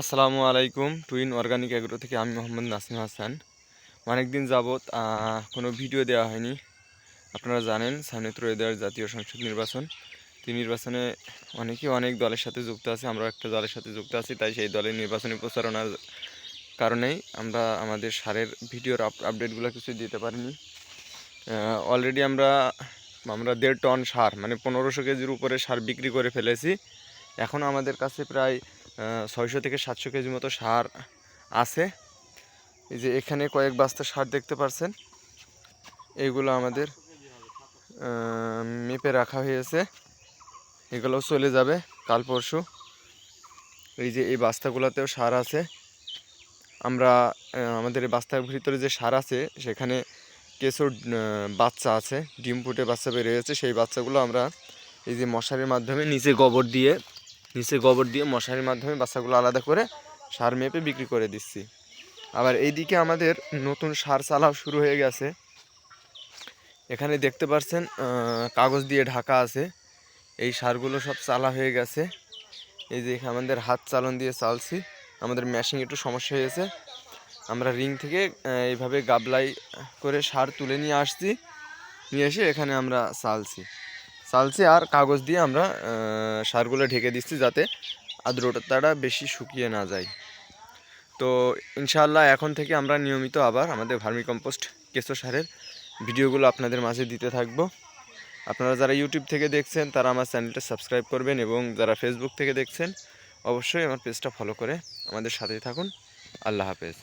আসসালামু আলাইকুম, twin organic agro থেকে আমি মোহাম্মদ নাসিম হাসান। অনেক দিন যাবৎ কোনো ভিডিও দেওয়া হয়নি। আপনারা জানেন সামনে ত্রয়োদশ জাতীয় সংসদ নির্বাচন। এই নির্বাচনে অনেকেই অনেক দলের সাথে যুক্ত আছে আমরা একটা দলের সাথে যুক্ত আছি, তাই সেই দলের নির্বাচনী প্রচারণার কারণেই আমরা আমাদের সারের ভিডিওর আপ আপডেটগুলো কিছু দিতে পারিনি। অলরেডি আমরা আমরা দেড় টন সার মানে পনেরোশো কেজির উপরে সার বিক্রি করে ফেলেছি। এখন আমাদের কাছে প্রায় ছয়শো থেকে সাতশো কেজি মতো সার আছে। এই যে এখানে কয়েক বাস্তা সার দেখতে পাচ্ছেন এইগুলো আমাদের মেপে রাখা হয়েছে। এগুলোও চলে যাবে কাল পরশু। এই যে এই বাস্তাগুলোতেও সার আছে। আমরা আমাদের এই বাস্তার ভিতরে যে সার আছে, সেখানে কেঁচোর বাচ্চা আছে, ডিম ফুটে বাচ্চা বেরিয়েছে সেই বাচ্চাগুলো আমরা এই যে মশারির মাধ্যমে নিচে গোবর দিয়ে নিচে গোবর দিয়ে মশারির মাধ্যমে বাচ্চাগুলো আলাদা করে সার মেপে বিক্রি করে দিচ্ছি। আবার এইদিকে আমাদের নতুন সার চালাও শুরু হয়ে গেছে। এখানে দেখতে পাচ্ছেন কাগজ দিয়ে ঢাকা আছে। এই সারগুলো সব চালা হয়ে গেছে। এই যে আমাদের হাত চালন দিয়ে চালছি। আমাদের ম্যাশিং একটু সমস্যা হয়েছে। আমরা রিং থেকে এইভাবে গাবলাই করে সার তুলে নিয়ে আসছি। নিয়ে এসে এখানে আমরা চালছি। চালছি আর কাগজ দিয়ে আমরা সারগুলো ঢেকে দিচ্ছি যাতে আর্দ্রতাটা বেশি শুকিয়ে না যায়। তো ইনশাআল্লাহ এখন থেকে আমরা নিয়মিত আবার আমাদের ভার্মি কম্পোস্ট কেঁচো সারের ভিডিওগুলো আপনাদের মাঝে দিতে থাকব। আপনারা যারা ইউটিউব থেকে দেখছেন, তারা আমার চ্যানেলটা সাবস্ক্রাইব করবেন এবং যারা ফেসবুক থেকে দেখছেন, অবশ্যই আমার পেজটা ফলো করে আমাদের সাথেই থাকুন। আল্লাহ হাফেজ।